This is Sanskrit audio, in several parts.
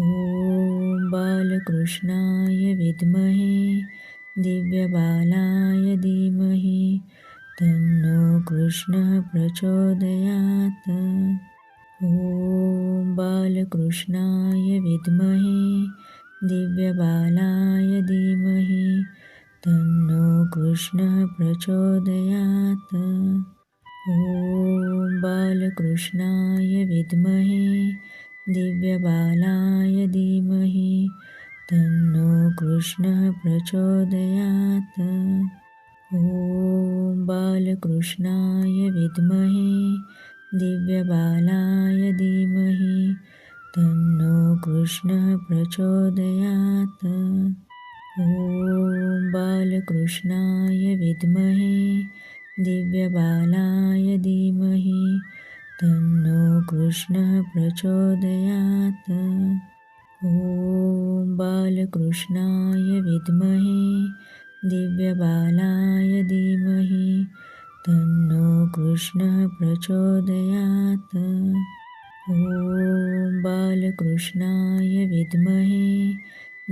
ॐ बालकृष्णाय विद्महे दिव्यबालाय धीमहि तन्नो कृष्णः प्रचोदयात्। दिव्यबालाय धीमहि तन्नो कृष्णः प्रचोदयात्। ॐ बालकृष्णाय विद्महे दिव्यबालाय धीमहि तन्नो कृष्णः प्रचोदयात्। ॐ बालकृष्णाय विद्महे दिव्यबालाय धीमहि तन्नो कृष्णः प्रचोदयात्। ॐ बालकृष्णाय विद्महे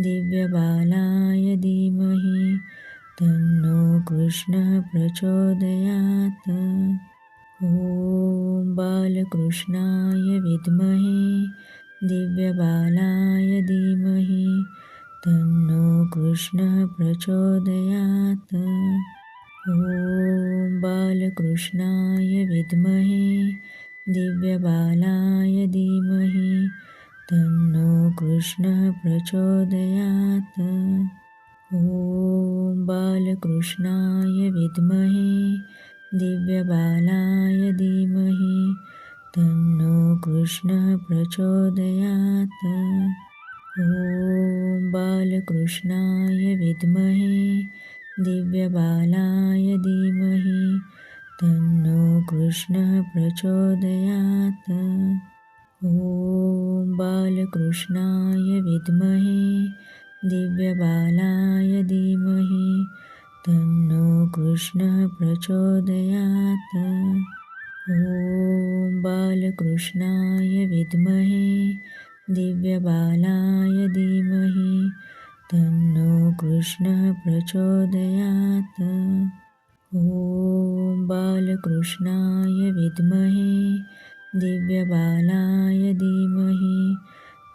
दिव्यबालाय धीमहि तन्नो कृष्णः प्रचोदयात्। ॐ बालकृष्णाय विद्महे दिव्यबालाय धीमहि तन्नो कृष्णः प्रचोदयात् ॐ बालकृष्णाय विद्महे दिव्यबालाय धीमहि तन्नो कृष्णः प्रचोदयात्। ॐ बालकृष्णाय विद्महे दिव्यबालाय धीमहि तन्नो कृष्णः प्रचोदयात्। ॐ बालकृष्णाय विद्महे दिव्यबालाय धीमहि तन्नो कृष्णः प्रचोदयात्। ॐ बालकृष्णाय विद्महे दिव्यबालाय धीमहि तन्नो कृष्णः प्रचोदयात्। ॐ बालकृष्णाय विद्महे दिव्यबालाय धीमहि तन्नो कृष्णः प्रचोदयात्। ॐ बालकृष्णाय विद्महे दिव्यबालाय धीमहि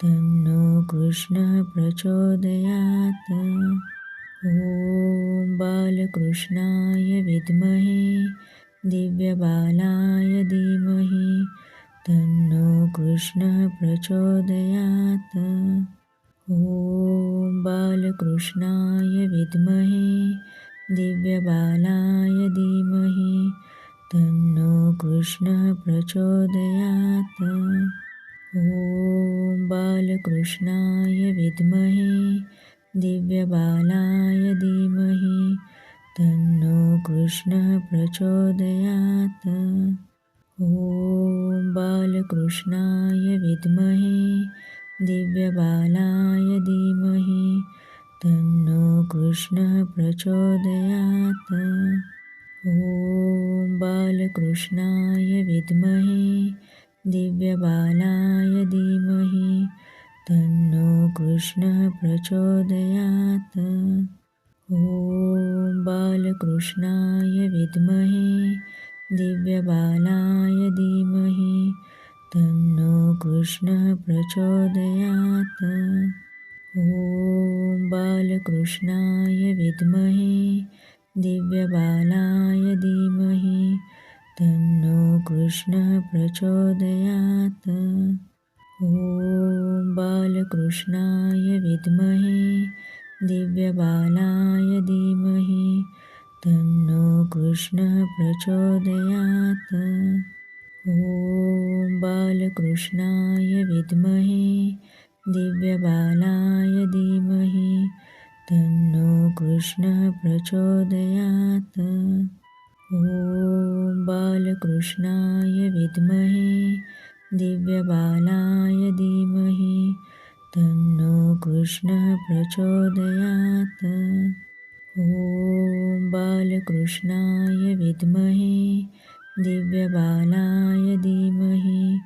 तन्नो कृष्णः प्रचोदयात्। ॐ बालकृष्णाय विद्महे दिव्यबालाय धीमहि तन्नो कृष्णः प्रचोदयात् ॐ बालकृष्णाय विद्महे दिव्यबालाय धीमहि तन्नो कृष्णः प्रचोदयात्। ॐ बालकृष्णाय विद्महे दिव्यबालाय धीमहि तन्नो कृष्णः प्रचोदयात्। ॐ बालकृष्णाय विद्महे दिव्यबालाय धीमहि तन्नो कृष्णः प्रचोदयात्। ॐ बालकृष्णाय विद्महे दिव्यबालाय धीमहि तन्नो कृष्णः प्रचोदयात्। ॐ बालकृष्णाय विद्महे दिव्यबालाय धीमहि तन्नो कृष्णः प्रचोदयात्। ॐ बालकृष्णाय विद्महे दिव्यबालाय धीमहि तन्नो कृष्णः प्रचोदयात्। ॐ बालकृष्णाय विद्महे दिव्यबालाय धीमहि तन्नो कृष्णः प्रचोदयात् ॐ बालकृष्णाय विद्महे दिव्यबालाय धीमहि तन्नो कृष्णः प्रचोदयात्। ॐ बालकृष्णाय विद्महे दिव्यबालाय धीमहि तन्नो कृष्णः प्रचोदयात्। ॐ बालकृष्णाय विद्महे दिव्यबालाय धीमहि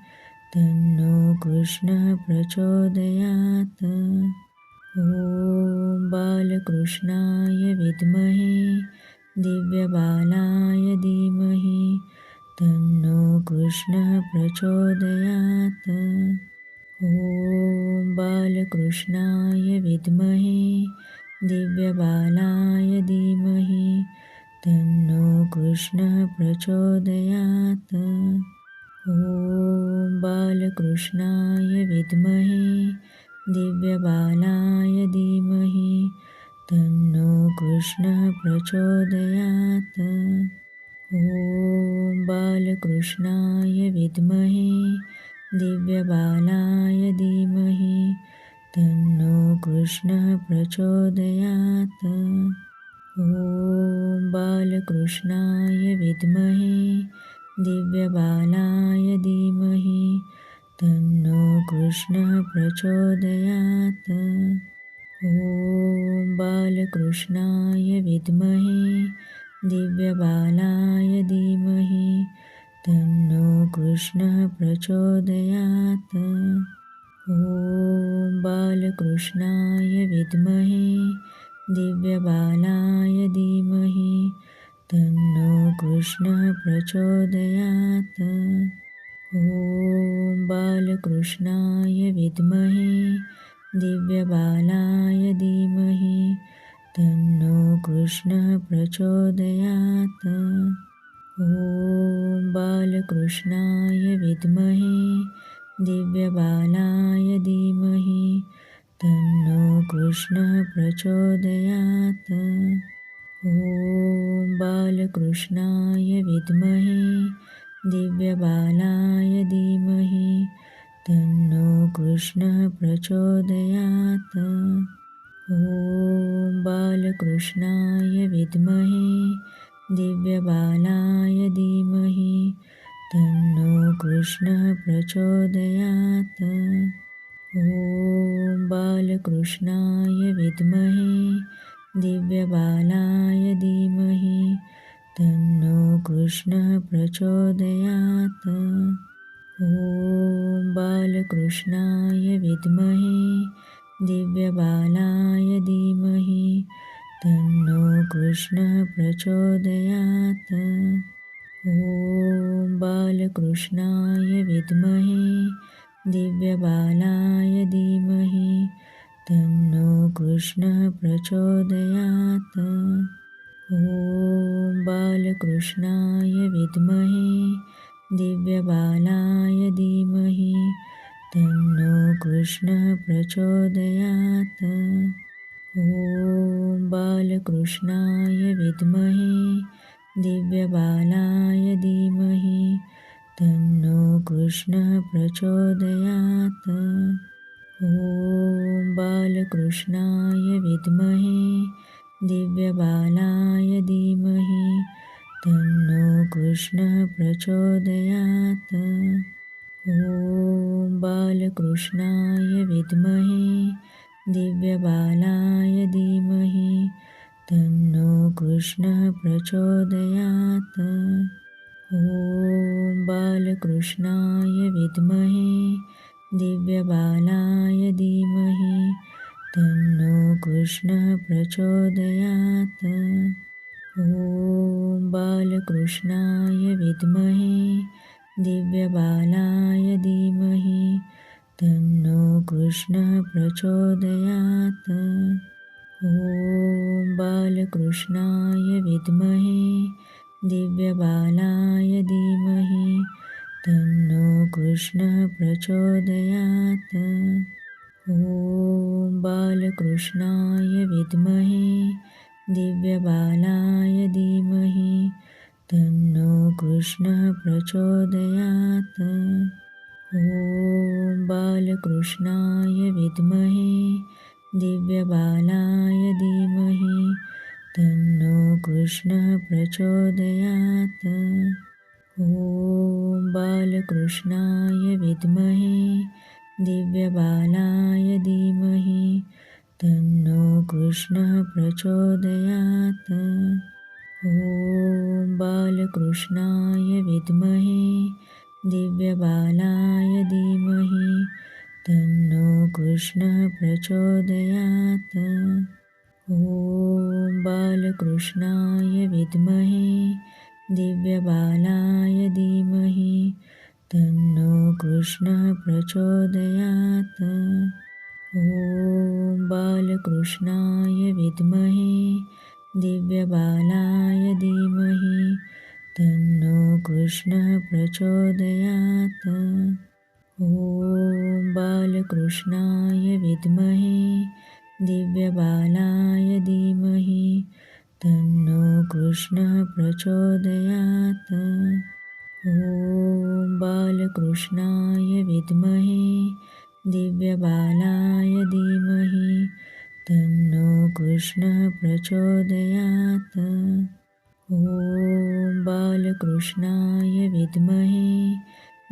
तन्नो कृष्णः प्रचोदयात्। ॐ बालकृष्णाय विद्महे दिव्यबालाय धीमहि तन्नो कृष्णः प्रचोदयात्। ॐ बालकृष्णाय विद्महे दिव्यबालाय धीमहि तन्नो कृष्णः प्रचोदयात्। ॐ बालकृष्णाय विद्महे दिव्यबालाय धीमहि तन्नो कृष्णः प्रचोदयात्। ॐ बालकृष्णाय विद्महे दिव्यबालाय धीमहि तन्नो कृष्णः प्रचोदयात् ॐ बालकृष्णाय विद्महे दिव्यबालाय धीमहि तन्नो कृष्णः प्रचोदयात्। ॐ बालकृष्णाय विद्महे दिव्यबालाय धीमहि तन्नो कृष्णः प्रचोदयात्। ॐ बालकृष्णाय विद्महे दिव्यबालाय धीमहि तन्नो कृष्णः प्रचोदयात्। ॐ बालकृष्णाय विद्महे दिव्यबालाय धीमहि तन्नो कृष्णः प्रचोदयात्। ॐ बालकृष्णाय विद्महे दिव्यबालाय धीमहि तन्नो कृष्णः प्रचोदयात्। ॐ बालकृष्णाय विद्महे दिव्यबालाय धीमहि तन्नो कृष्णः प्रचोदयात्। ॐ बालकृष्णाय विद्महे दिव्यबालाय धीमहि तन्नो कृष्णः प्रचोदयात् ॐ बालकृष्णाय विद्महे दिव्यबालाय धीमहि तन्नो कृष्णः प्रचोदयात्। ॐ बालकृष्णाय विद्महे दिव्यबालाय धीमहि तन्नो कृष्णः प्रचोदयात्। ॐ बालकृष्णाय विद्महे दिव्यबालाय धीमहि तन्नो कृष्णः प्रचोदयात्। ॐ बालकृष्णाय विद्महे दिव्यबालाय धीमहि तन्नो कृष्णः प्रचोदयात्। ॐ बालकृष्णाय विद्महे दिव्यबालाय धीमहि कृष्णः प्रचोदयात्। ॐ बालकृष्णाय विद्महे दिव्यबालाय धीमहि तन्नो कृष्णः प्रचोदयात्। ॐ बालकृष्णाय विद्महे दिव्यबालाय धीमहि तन्नो कृष्णः प्रचोदयात् ॐ बालकृष्णाय विद्महे दिव्यबालाय धीमहि तन्नो कृष्णः प्रचोदयात्। ॐ बालकृष्णाय विद्महे दिव्यबालाय धीमहि तन्नो कृष्णः प्रचोदयात्। ॐ बालकृष्णाय बालकृष्णाय विद्महे दिव्यबालाय धीमहि तन्नो कृष्णः प्रचोदयात्। ॐ बालकृष्णाय विद्महे दिव्यबालाय धीमहि तन्नो कृष्णः प्रचोदयात्। ॐ बालकृष्णाय विद्महे दिव्यबालाय धीमहि तन्नो कृष्णः प्रचोदयात्। ॐ बालकृष्णाय विद्महे दिव्यबालाय धीमहि तन्नो कृष्णः प्रचोदयात्। ॐ बालकृष्णाय विद्महे दिव्यबालाय धीमहि तन्नो कृष्णः प्रचोदयात् ॐ बालकृष्णाय विद्महे दिव्यबालाय धीमहि तन्नो कृष्णः प्रचोदयात्। ॐ बालकृष्णाय विद्महे दिव्यबालाय धीमहि तन्नो कृष्णः प्रचोदयात्। ॐ बालकृष्णाय विद्महे दिव्यबालाय धीमहि तन्नो कृष्णः प्रचोदयात्। ॐ बालकृष्णाय विद्महे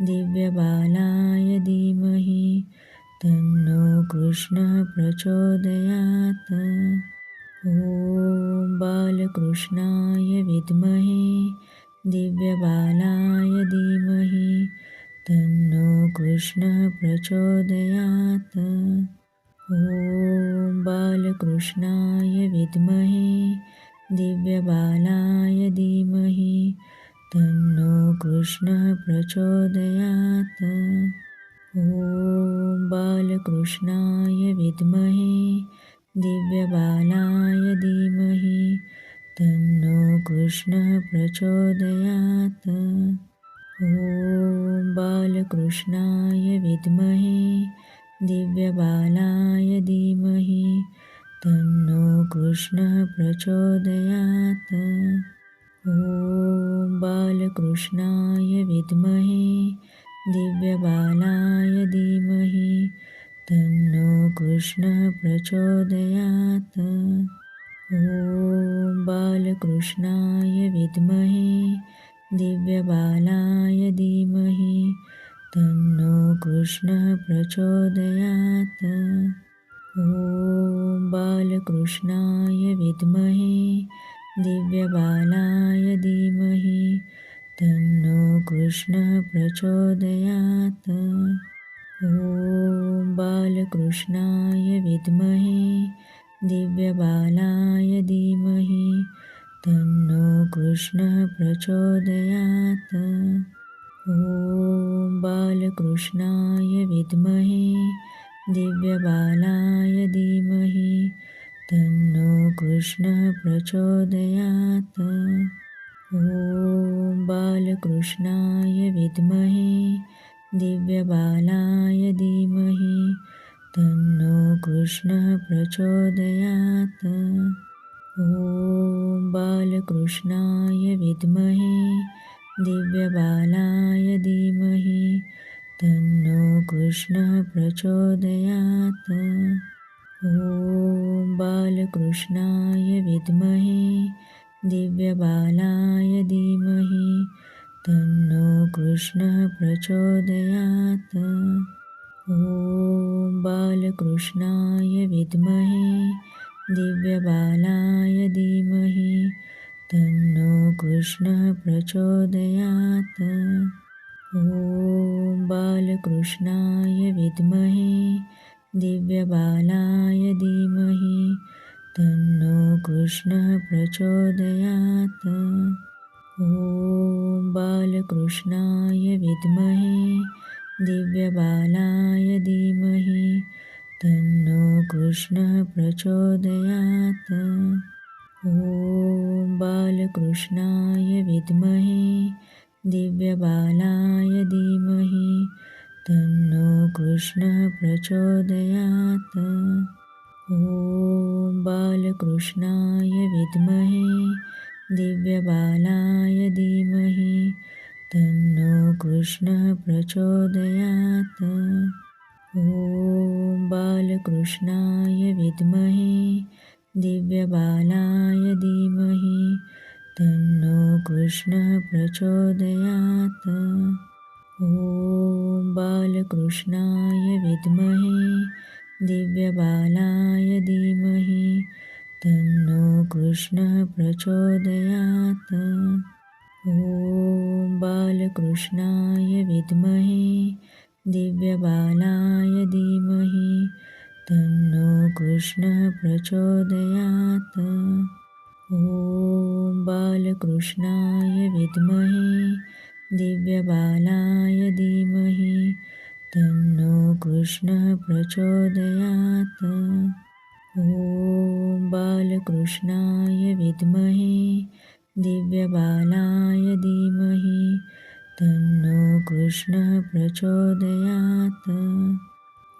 दिव्यबालाय धीमहि तन्नो कृष्णः प्रचोदयात्। ॐ बालकृष्णाय विद्महे दिव्यबालाय धीमहि तन्नो कृष्णः प्रचोदयात्। ॐ बालकृष्णाय विद्महे दिव्यबालाय धीमहि तन्नो कृष्णः प्रचोदयात्। ॐ बालकृष्णाय विद्महे दिव्यबालाय धीमहि तन्नो कृष्णः प्रचोदयात् ॐ बालकृष्णाय विद्महे दिव्यबालाय धीमहि तन्नो कृष्णः प्रचोदयात्। ॐ बालकृष्णाय विद्महे दिव्यबालाय धीमहि तन्नो कृष्णः प्रचोदयात्। ॐ बालकृष्णाय विद्महे दिव्यबालाय धीमहि तन्नो कृष्णः प्रचोदयात्। ॐ बालकृष्णाय विद्महे दिव्यबालाय धीमहि तन्नो कृष्णः प्रचोदयात्। ॐ बालकृष्णाय विद्महे दिव्यबालाय धीमहि तन्नो कृष्णः प्रचोदयात्। ॐ बालकृष्णाय विद्महे दिव्यबालाय धीमहि तन्नो कृष्णः प्रचोदयात्। ॐ बालकृष्णाय विद्महे दिव्यबालाय धीमहि तन्नो कृष्णः प्रचोदयात् ॐ बालकृष्णाय विद्महे दिव्यबालाय धीमहि तन्नो कृष्णः प्रचोदयात्। ॐ बालकृष्णाय विद्महे दिव्यबालाय धीमहि तन्नो कृष्णः प्रचोदयात्। ॐ बालकृष्णाय विद्महे दिव्यबालाय धीमहि तन्नो कृष्णः प्रचोदयात्। ॐ बालकृष्णाय विद्महे दिव्यबालाय धीमहि तन्नो कृष्णः प्रचोदयात्। ॐ बालकृष्णाय विद्महे दिव्यबालाय धीमहि तन्नो कृष्णः प्रचोदयात्। ॐ बालकृष्णाय विद्महे दिव्यबालाय धीमहि तन्नो कृष्णः प्रचोदयात्। ॐ बालकृष्णाय विद्महे दिव्यबालाय धीमहि तन्नो कृष्णः प्रचोदयात् ॐ बालकृष्णाय विद्महे दिव्यबालाय धीमहि तन्नो कृष्णः प्रचोदयात्। ॐ बालकृष्णाय विद्महे दिव्यबालाय धीमहि तन्नो कृष्णः प्रचोदयात्। ॐ बालकृष्णाय विद्महे दिव्यबालाय धीमहि तन्नो कृष्णः प्रचोदयात्। ॐ बालकृष्णाय विद्महे दिव्यबालाय धीमहि तन्नो कृष्णः प्रचोदयात्। ॐ बालकृष्णाय विद्महे दिव्यबालाय धीमहि तन्नो कृष्णः प्रचोदयात्।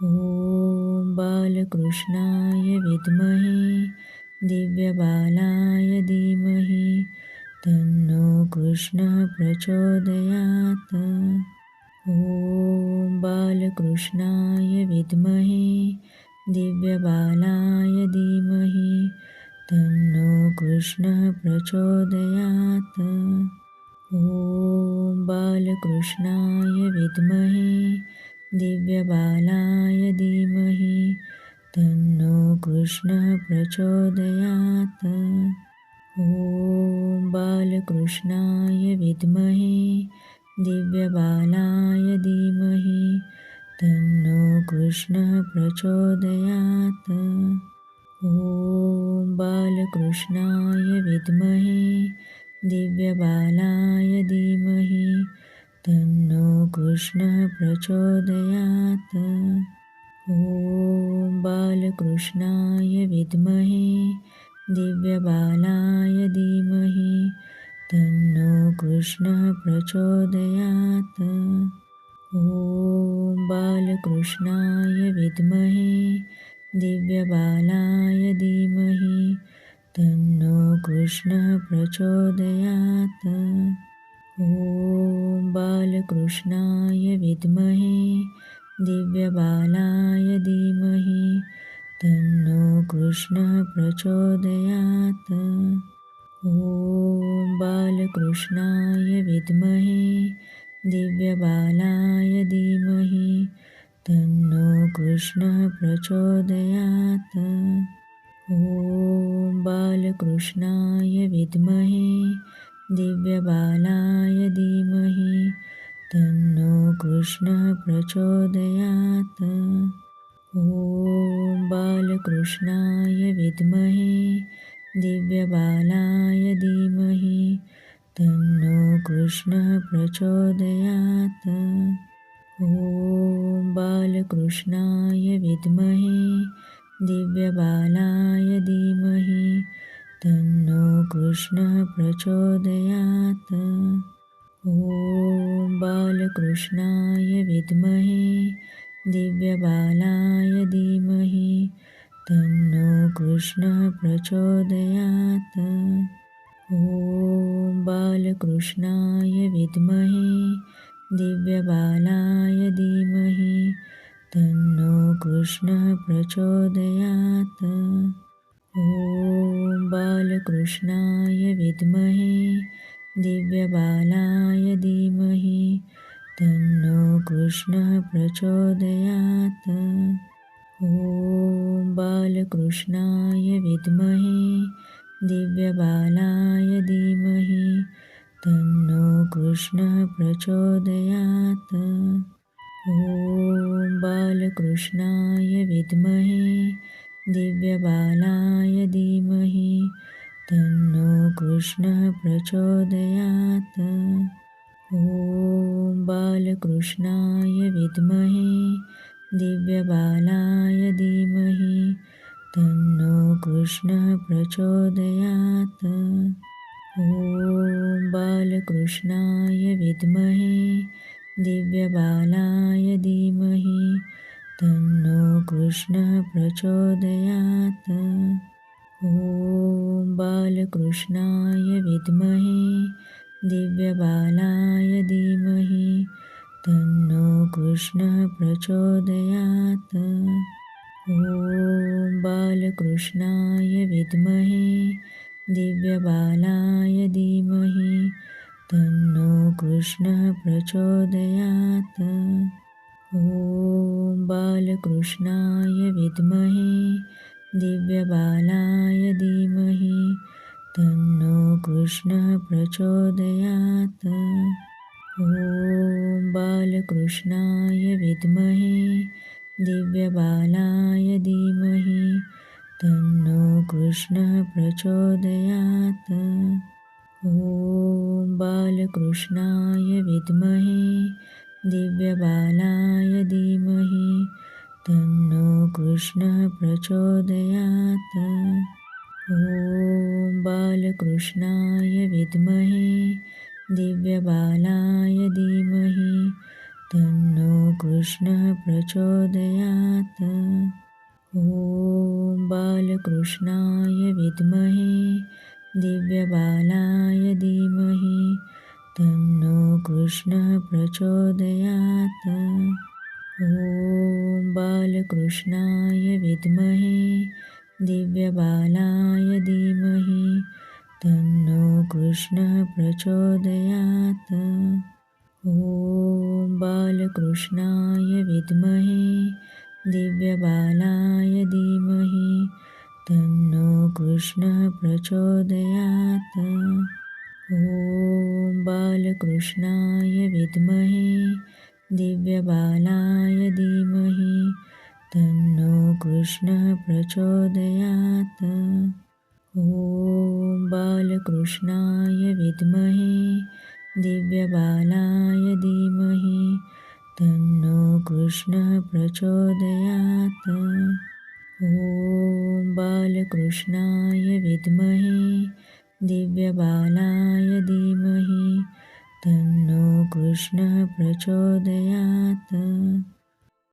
ॐ बालकृष्णाय विद्महे दिव्यबालाय धीमहि तन्नो कृष्णः प्रचोदयात्। ॐ बालकृष्णाय विद्महे दिव्यबालाय धीमहि तन्नो कृष्णः प्रचोदयात् ॐ बालकृष्णाय विद्महे दिव्यबालाय धीमहि तन्नो कृष्णः प्रचोदयात्। ॐ बालकृष्णाय विद्महे दिव्यबालाय धीमहि तन्नो कृष्णः प्रचोदयात्। ॐ बालकृष्णाय विद्महे दिव्यबालाय धीमहि तन्नो कृष्णः प्रचोदयात्। ॐ बालकृष्णाय विद्महे दिव्यबालाय धीमहि तन्नो कृष्णः प्रचोदयात्। ॐ बालकृष्णाय विद्महे दिव्यबालाय धीमहि तन्नो कृष्णः प्रचोदयात्। ॐ बालकृष्णाय विद्महे दिव्यबालाय धीमहि तन्नो कृष्णः प्रचोदयात्। ॐ बालकृष्णाय विद्महे दिव्यबालाय धीमहि तन्नो कृष्णः प्रचोदयात् ॐ बालकृष्णाय विद्महे दिव्यबालाय धीमहि तन्नो कृष्णः प्रचोदयात्। ॐ बालकृष्णाय विद्महे दिव्यबालाय धीमहि तन्नो कृष्णः प्रचोदयात्। ॐ बालकृष्णाय विद्महे दिव्यबालाय धीमहि तन्नो कृष्णः प्रचोदयात्। ॐ बालकृष्णाय विद्महे दिव्यबालाय धीमहि तन्नो कृष्णः प्रचोदयात्। ॐ बालकृष्णाय विद्महे दिव्यबालाय धीमहि तन्नो कृष्णः प्रचोदयात्। ॐ बालकृष्णाय विद्महे दिव्यबालाय धीमहि तन्नो कृष्णः प्रचोदयात्। ॐ बालकृष्णाय विद्महे दिव्यबालाय धीमहि तन्नो कृष्णः प्रचोदयात् ॐ बालकृष्णाय विद्महे दिव्यबालाय धीमहि तन्नो कृष्णः प्रचोदयात्। ॐ बालकृष्णाय विद्महे दिव्यबालाय धीमहि तन्नो कृष्णः प्रचोदयात्। ॐ बालकृष्णाय विद्महे दिव्यबालाय धीमहि तन्नो कृष्णः प्रचोदयात्। ॐ बालकृष्णाय विद्महे दिव्यबालाय धीमहि तन्नो कृष्णः प्रचोदयात्। ॐ बालकृष्णाय विद्महे दिव्यबालाय धीमहि तन्नो कृष्णः प्रचोदयात्। ॐ बालकृष्णाय विद्महे दिव्यबालाय धीमहि तन्नो कृष्णः प्रचोदयात्। ॐ बालकृष्णाय विद्महे दिव्यबालाय धीमहि तन्नो कृष्णः प्रचोदयात् प्रचोदयात् ॐ बालकृष्णाय विद्महे दिव्यबालाय धीमहि तन्नो कृष्णः प्रचोदयात्। ॐ बालकृष्णाय विद्महे दिव्यबालाय धीमहि तन्नो कृष्णः प्रचोदयात् ॐ बालकृष्णाय विद्महे दिव्यबालाय धीमहि तन्नो कृष्णः प्रचोदयात्। ॐ बालकृष्णाय विद्महे दिव्यबालाय धीमहि तन्नो कृष्णः प्रचोदयात्। ॐ बालकृष्णाय विद्महे दिव्यबालाय धीमहि तन्नो कृष्णः प्रचोदयात्। ॐ बालकृष्णाय विद्महे दिव्यबालाय धीमहि तन्नो कृष्णः प्रचोदयात्। ॐ बालकृष्णाय विद्महे दिव्यबालाय धीमहि तन्नो कृष्णः प्रचोदयात्